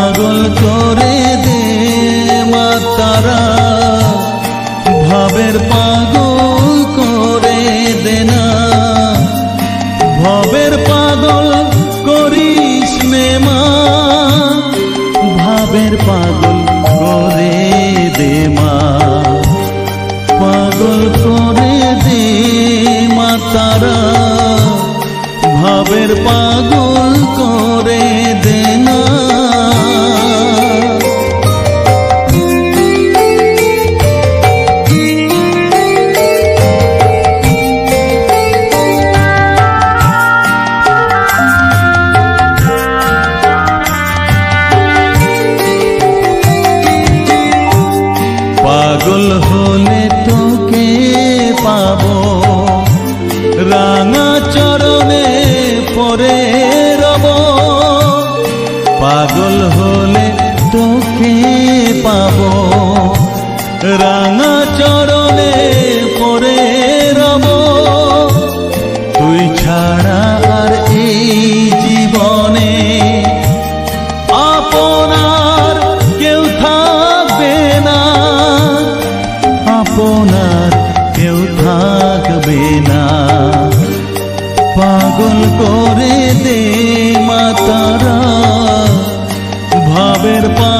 পাগল করে পাগল হলে তোকে পাব। রাঙা চরণে পরে রব। তুই ছাড়া আর এই জীবনে আপনার কেউ থাকবে না। আপনার কেউ থাকবে না। পাগল করে দে ভাবের পাগল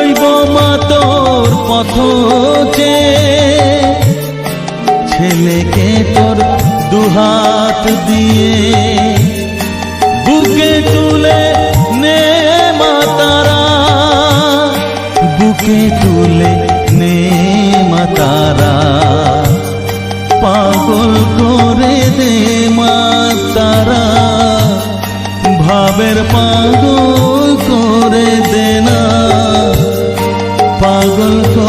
রইব মাতর পথ যে। ছেলেকে তোর দুহাত দিয়ে বুকে তুলে নে মাতারা বুকে তুলে নে মাতারা পাগল করে দে মাতারা ভাবের পাগল পাগল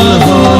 হল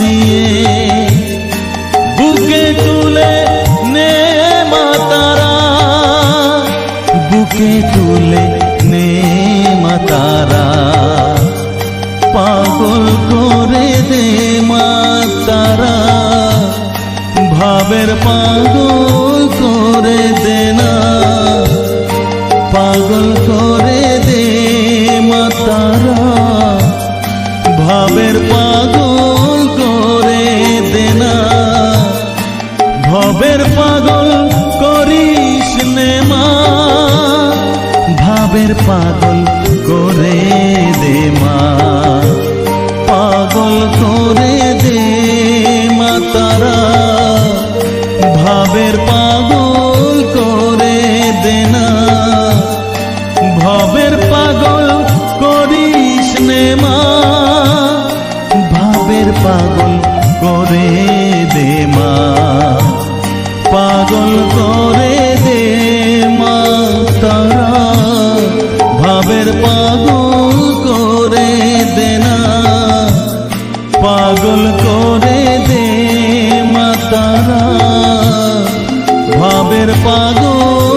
দিয়ে বুকে তুলে নে মাতারা বুকে তুলে নে মাতারা পাগল করে দে মাতারা ভাবের পাগল করে দে না। পাগল করে দে মাতারা। ভাবের পাগল